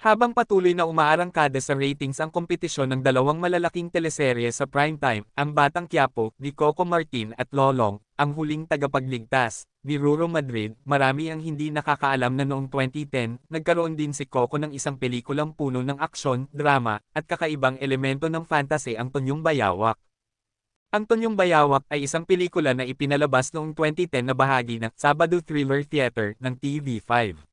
Habang patuloy na umaarangkada sa ratings ang kompetisyon ng dalawang malalaking teleserye sa primetime, ang Batang Quiapo, ni Coco Martin at Lolong, ang huling tagapagligtas, ni Ruro Madrid, marami ang hindi nakakaalam na noong 2010, nagkaroon din si Coco ng isang pelikulang puno ng aksyon, drama, at kakaibang elemento ng fantasy ang Tonyong Bayawak. Ang Tonyong Bayawak ay isang pelikula na ipinalabas noong 2010 na bahagi ng Sabado Thriller Theater ng TV5.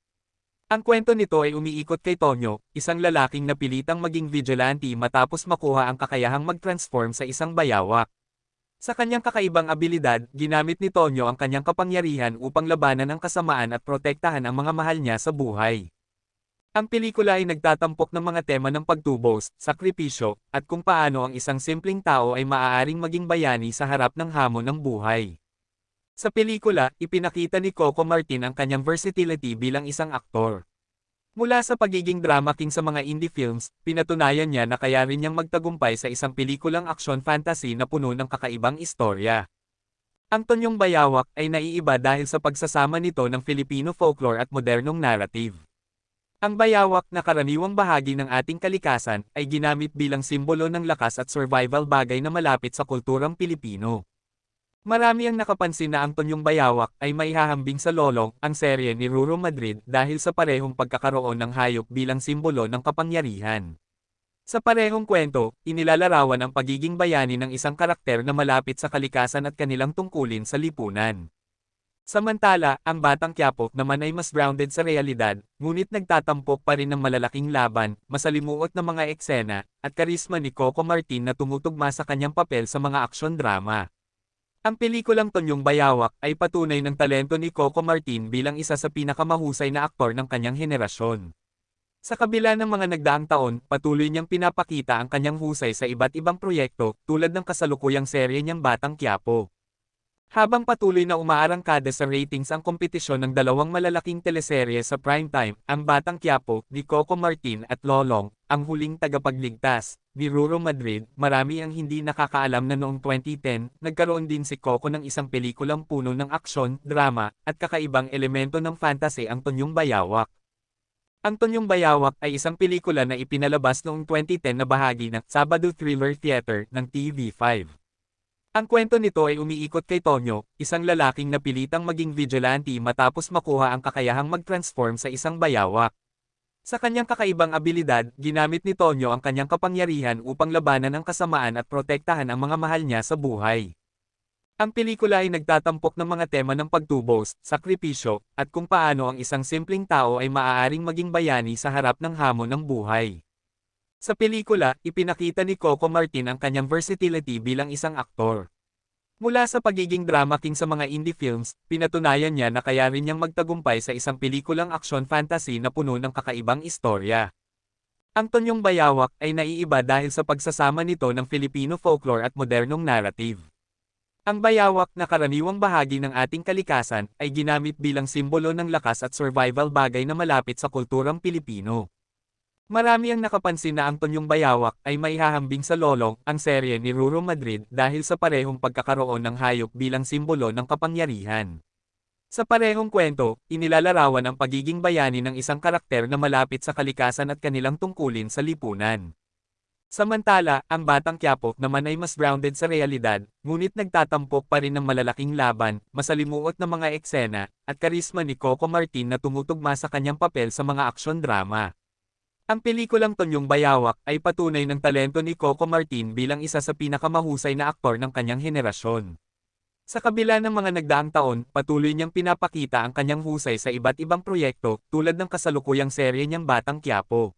Ang kwento nito ay umiikot kay Tonyo, isang lalaking napilitang maging vigilante matapos makuha ang kakayahang mag-transform sa isang bayawak. Sa kanyang kakaibang abilidad, ginamit ni Tonyo ang kanyang kapangyarihan upang labanan ang kasamaan at protektahan ang mga mahal niya sa buhay. Ang pelikula ay nagtatampok ng mga tema ng pagtubos, sakripisyo, at kung paano ang isang simpleng tao ay maaaring maging bayani sa harap ng hamon ng buhay. Sa pelikula, ipinakita ni Coco Martin ang kanyang versatility bilang isang aktor. Mula sa pagiging drama king sa mga indie films, pinatunayan niya na kaya rin niyang magtagumpay sa isang pelikulang aksyon fantasy na puno ng kakaibang istorya. Ang Tonyong Bayawak ay naiiba dahil sa pagsasama nito ng Filipino folklore at modernong narrative. Ang bayawak na karaniwang bahagi ng ating kalikasan ay ginamit bilang simbolo ng lakas at survival bagay na malapit sa kulturang Pilipino. Marami ang nakapansin na ang Tonyong Bayawak ay maihahambing sa Lolong, ang serye ni Ruro Madrid dahil sa parehong pagkakaroon ng hayop bilang simbolo ng kapangyarihan. Sa parehong kwento, inilalarawan ang pagiging bayani ng isang karakter na malapit sa kalikasan at kanilang tungkulin sa lipunan. Samantala, ang Batang Quiapo naman ay mas grounded sa realidad, ngunit nagtatampok pa rin ng malalaking laban, masalimuot na mga eksena, at karisma ni Coco Martin na tumutugma sa kanyang papel sa mga aksyon drama. Ang pelikulang Tonyong Bayawak ay patunay ng talento ni Coco Martin bilang isa sa pinakamahusay na aktor ng kanyang henerasyon. Sa kabila ng mga nagdaang taon, patuloy niyang pinapakita ang kanyang husay sa iba't ibang proyekto, tulad ng kasalukuyang serye niyang Batang Quiapo. Habang patuloy na umaarangkada sa ratings ang kompetisyon ng dalawang malalaking teleserye sa primetime, ang Batang Quiapo, ni Coco Martin at Lolong, ang huling tagapagligtas, ni Ruro Madrid, marami ang hindi nakakaalam na noong 2010, nagkaroon din si Coco ng isang pelikulang puno ng aksyon, drama, at kakaibang elemento ng fantasy ang Tonyong Bayawak. Ang Tonyong Bayawak ay isang pelikula na ipinalabas noong 2010 na bahagi ng Sabado Thriller Theater ng TV5. Ang kwento nito ay umiikot kay Tonyo, isang lalaking napilitang maging vigilante matapos makuha ang kakayahang mag-transform sa isang bayawak. Sa kanyang kakaibang abilidad, ginamit ni Tonyo ang kanyang kapangyarihan upang labanan ang kasamaan at protektahan ang mga mahal niya sa buhay. Ang pelikula ay nagtatampok ng mga tema ng pagtubos, sakripisyo, at kung paano ang isang simpleng tao ay maaaring maging bayani sa harap ng hamon ng buhay. Sa pelikula, ipinakita ni Coco Martin ang kanyang versatility bilang isang aktor. Mula sa pagiging drama king sa mga indie films, pinatunayan niya na kaya rin niyang magtagumpay sa isang pelikulang aksyon fantasy na puno ng kakaibang istorya. Ang Tonyong Bayawak ay naiiba dahil sa pagsasama nito ng Filipino folklore at modernong narrative. Ang bayawak na karaniwang bahagi ng ating kalikasan ay ginamit bilang simbolo ng lakas at survival bagay na malapit sa kulturang Pilipino. Marami ang nakapansin na ang Tonyong Bayawak ay maihahambing sa Lolong, ang serye ni Ruro Madrid dahil sa parehong pagkakaroon ng hayop bilang simbolo ng kapangyarihan. Sa parehong kwento, inilalarawan ang pagiging bayani ng isang karakter na malapit sa kalikasan at kanilang tungkulin sa lipunan. Samantala, ang Batang Quiapo naman ay mas grounded sa realidad, ngunit nagtatampok pa rin ng malalaking laban, masalimuot na mga eksena, at karisma ni Coco Martin na tumutugma sa kanyang papel sa mga aksyon drama. Ang pelikulang Tonyong Bayawak ay patunay ng talento ni Coco Martin bilang isa sa pinakamahusay na aktor ng kanyang henerasyon. Sa kabila ng mga nagdaang taon, patuloy niyang pinapakita ang kanyang husay sa iba't ibang proyekto, tulad ng kasalukuyang serye niyang Batang Quiapo.